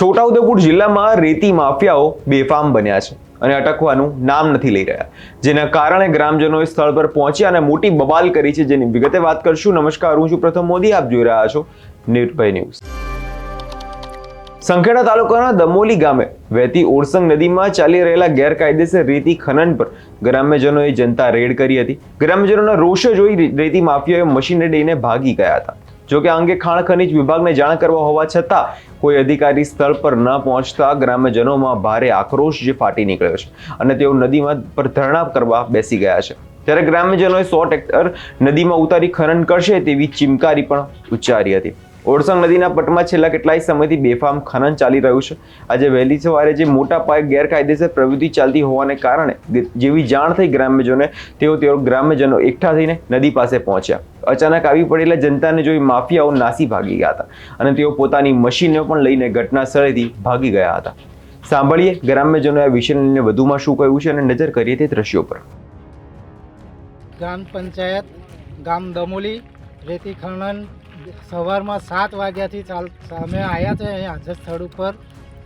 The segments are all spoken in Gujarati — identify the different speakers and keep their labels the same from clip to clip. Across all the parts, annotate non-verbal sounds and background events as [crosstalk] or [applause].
Speaker 1: છોટાઉદેપુર જિલ્લામાં રેતી માફિયાઓ બેફામ બન્યા છે અને અટકવાનું નામ નથી લઈ રહ્યા. જેના કારણે ગ્રામજનોએ સ્થળ પર પહોંચ્યા અને મોટી બબાલ કરી છે જેની વિગતે વાત કરશું. નમસ્કાર, હું છું પ્રથમ મોદી. આપ જોઈ રહ્યા છો નિર્ભય ન્યૂઝ. સંખેડા તાલુકાના દમોલી ગામે વહેતી ઓરસંગ નદીમાં ચાલી રહેલા ગેરકાયદેસર રેતી ખનન પર ગ્રામ્યજનોએ જનતા રેડ કરી હતી. ગ્રામ્યજનોના રોષ જોઈ રેતી માફિયાએ મશીને લઈને ભાગી ગયા હતા. જો કે અંગે ખાણ ખનીજ વિભાગને જાણ કરવા હોવા છતાં કોઈ અધિકારી સ્થળ પર ન પહોંચતા ગ્રામ્યજનોમાં ભારે આક્રોશ જે ફાટી નીકળ્યો છે અને તેઓ નદીમાં પર ધરણા કરવા બેસી ગયા છે. ત્યારે ગ્રામ્યજનોએ સો ટ્રેક્ટર નદીમાં ઉતારી ખનન કરશે તેવી ચિમકારી પણ ઉચ્ચારી હતી. ઓરસંગ નદીના પટમાં છેલ્લા કેટલાય સમયથી બેફામ ખનન ચાલી રહ્યું છે. આજે વહેલી સવારે જે મોટા પાયે ગેરકાયદેસર પ્રવૃત્તિ ચાલતી હોવાને કારણે જેવી જાણ થઈ ગ્રામ્યજનોને, તેઓ તેઓ ગ્રામ્યજનો એકઠા થઈને નદી પાસે પહોંચ્યા. અચાનક આવી પડેલા જનતાને જોઈ માફિયાઓ નાસી ભાગી ગયા હતા અને તેઓ પોતાની મશીનો પણ લઈને ઘટના સ્થળેથી ભાગી ગયા હતા. સાંભળીએ ગ્રામ્યજનોએ આ વિષયને વધુમાં શું કહ્યું છે અને નજર કરીએ તે દ્રશ્યો પર.
Speaker 2: ગ્રામ પંચાયત, ગામ દમોલી, રેતી ખનન સવારમાં સાત વાગ્યાથી ચાલ સામે આવ્યા છે અહીં હાજર સ્થળ ઉપર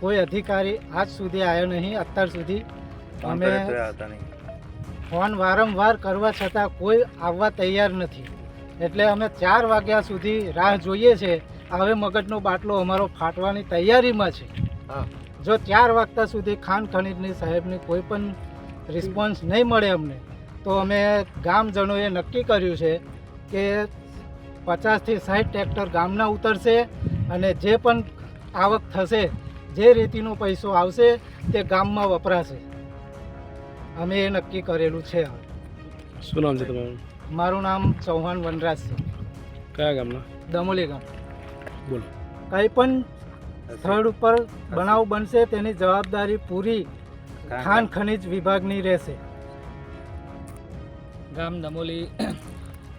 Speaker 2: કોઈ અધિકારી આજ સુધી આવ્યો નહીં અત્યાર સુધી અમે ફોન વારંવાર કરવા છતાં કોઈ આવવા તૈયાર નથી. એટલે અમે ચાર વાગ્યા સુધી રાહ જોઈએ છે. હવે મગજનો બાટલો અમારો ફાટવાની તૈયારીમાં છે. જો ચાર વાગતા સુધી ખાન ખનીજની સાહેબની કોઈ પણ રિસ્પોન્સ નહીં મળે અમને તો અમે ગામજનોએ નક્કી કર્યું છે કે પચાસથી સાઠ ટ્રેક્ટર ગામના ઉતરશે અને જે પણ આવક થશે જે રીતિનો પૈસો આવશે તે ગામમાં વપરાશે. અમે એ નક્કી કરેલું છે હવે.
Speaker 3: શું નામ છે તમારું?
Speaker 2: મારું નામ ચૌહાણ વનરાજ છે.
Speaker 3: કયા ગામના?
Speaker 2: દમોલી ગામ.
Speaker 3: બોલો.
Speaker 2: કંઈ પણ સ્થળ ઉપર બનાવ બનશે તેની જવાબદારી પૂરી ખાન ખનિજ વિભાગની રહેશે.
Speaker 4: ગામ દમોલી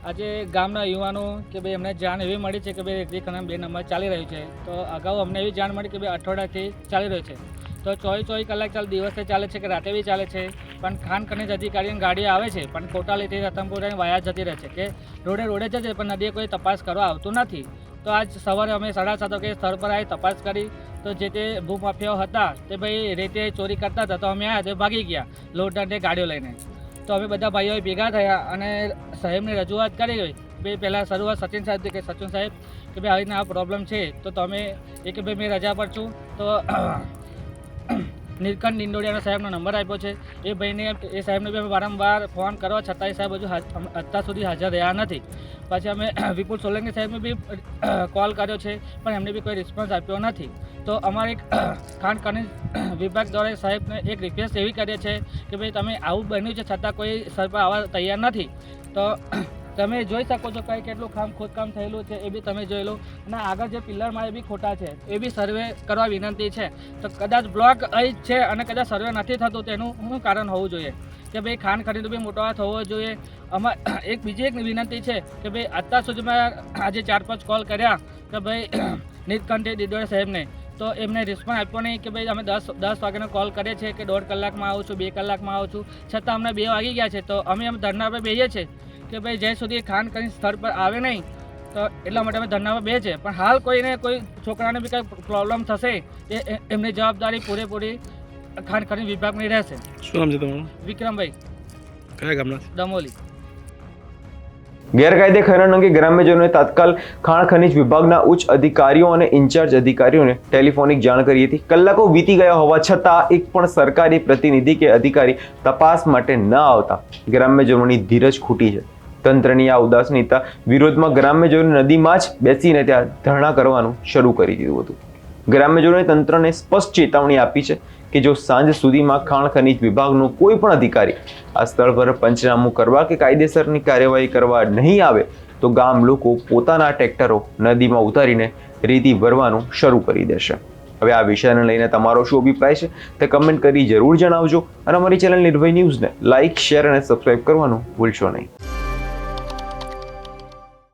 Speaker 4: આજે ગામના યુવાનો કે ભાઈ અમને જાણ એવી મળી છે કે ભાઈ રેતી ખનન બે નંબર ચાલી રહ્યું છે. તો અગાઉ અમને એવી જાણ મળી કે ભાઈ અઠવાડિયાથી ચાલી રહ્યું છે. તો ચોવીસ ચોવીસ કલાક ચાલ દિવસે ચાલે છે કે રાતે બી ચાલે છે. પણ ખાન ખનીજ અધિકારીની ગાડીઓ આવે છે, પણ કોટાલીથી રતનપુર અને વાયા જતી રહે છે કે રોડે રોડે જશે પણ નદીએ કોઈ તપાસ કરવા આવતું નથી. તો આજ સવારે અમે સાડા સાત વાગે સ્થળ પર આવી તપાસ કરી. તો જે તે ભૂમાફિયાઓ હતા તે ભાઈ રેતે ચોરી કરતા હતા, તો અમે તે ભાગી ગયા અને ગાડીઓ લઈને. તો અમે બધા ભાઈઓ ભેગા થયા અને સાહેબને રજૂઆત કરી ગઈ ભાઈ પહેલાં શરૂઆત સચિન સાહેબ કે સચિન સાહેબ કે ભાઈ આવી રીતના આ પ્રોબ્લેમ છે, તો તમે એ કે ભાઈ મેં રજા પર છું. તો નીલકંઠ ડિંડોડિયાના સાહેબનો નંબર આપ્યો છે. એ ભાઈને એ સાહેબને બી અમે વારંવાર ફોન કરવા છતાંય સાહેબ હજુ અત્યાર સુધી હાજર રહ્યા નથી. પછી અમે વિપુલ સોલંકી સાહેબને બી કોલ કર્યો છે, પણ એમને બી કોઈ રિસ્પોન્સ આપ્યો નથી. તો અમારે એક [clears throat] ખાણ ખનિજ [clears throat] વિભાગ દ્વારા સાહેબને એક રિક્વેસ્ટ એવી કરીએ છે કે ભાઈ તમે આવું બન્યું છે છતાં કોઈ સર આવવા તૈયાર નથી. તો [clears throat] તમે જોઈ શકો છો કઈ કેટલું કામ ખોદકામ થયેલું છે એ બી તમે જોઈ લો. અને આગળ જે પિલ્લરમાં એ બી ખોટા છે, એ બી સર્વે કરવા વિનંતી છે. તો કદાચ બ્લોક અહીં છે અને કદાચ સર્વે નથી થતું તેનું શું કારણ હોવું જોઈએ? કે ભાઈ ખાન ખરીદો બી મોટો હાથ હોવો જોઈએ. અમાર એક બીજી એક વિનંતી છે કે ભાઈ અત્યાર સુધીમાં આજે ચાર પાંચ કોલ કર્યા કે ભાઈ નીતકંઠે દિદોડા સાહેબને તો એમને રિસ્પોન્સ આપ્યો નહીં કે ભાઈ અમે દસ દસ વાગ્યાનો કોલ કરીએ છીએ કે દોઢ કલાકમાં આવું છું બે કલાકમાં આવું છું. છતાં અમને બે વાગી ગયા છે. તો અમે અમે ધરના પર બેસીએ છીએ કે ભાઈ જ્યાં સુધી ખાન કરીને સ્થળ પર આવે નહીં તો એટલા માટે અમે ધરના પર બે છે પણ હાલ કોઈને કોઈ છોકરાને બી કંઈ પ્રોબ્લેમ થશે એ એમની જવાબદારી પૂરેપૂરી ખાન ખનીજ વિભાગની રહેશે.
Speaker 3: શું નામ છે તમારું?
Speaker 4: વિક્રમભાઈ.
Speaker 3: કયા ગામના
Speaker 4: દમોલી.
Speaker 1: ગેરકાયદે ખનન અંગે ગ્રામ્યજનોએ તાત્કાલ ખાણ ખનીજ વિભાગના ઉચ્ચ અધિકારીઓ અને ઇન્ચાર્જ અધિકારીઓને ટેલિફોનિક જાણ કરી હતી. કલાકો વીતી ગયા હોવા છતાં એક પણ સરકારી પ્રતિનિધિ કે અધિકારી તપાસ માટે ન આવતા ગ્રામ્યજનોની ધીરજ ખૂટી છે. તંત્રની આ ઉદાસીનતા વિરોધમાં ગ્રામ્યજનોએ નદીમાં જ બેસીને ત્યાં ધરણા કરવાનું શરૂ કરી દીધું હતું. ગ્રામ્યજનોએ તંત્રને સ્પષ્ટ ચેતવણી આપી છે કે જો સાંજ સુધીમાં ખાણ ખનીજ વિભાગનો કોઈ પણ અધિકારી આ સ્થળ પર પંચનામું કરવા કે કાયદેસરની કાર્યવાહી કરવા નહીં આવે, તો ગામ લોકો પોતાના ટ્રેક્ટરો નદીમાં ઉતારીને રેતી ભરવાનું શરૂ કરી દેશે. હવે આ વિષયને લઈને તમારો શું અભિપ્રાય છે તે કમેન્ટ કરી જરૂર જણાવજો અને અમારી ચેનલ નિર્ભય ન્યૂઝને લાઇક, શેર અને સબસ્ક્રાઇબ કરવાનું ભૂલશો નહીં.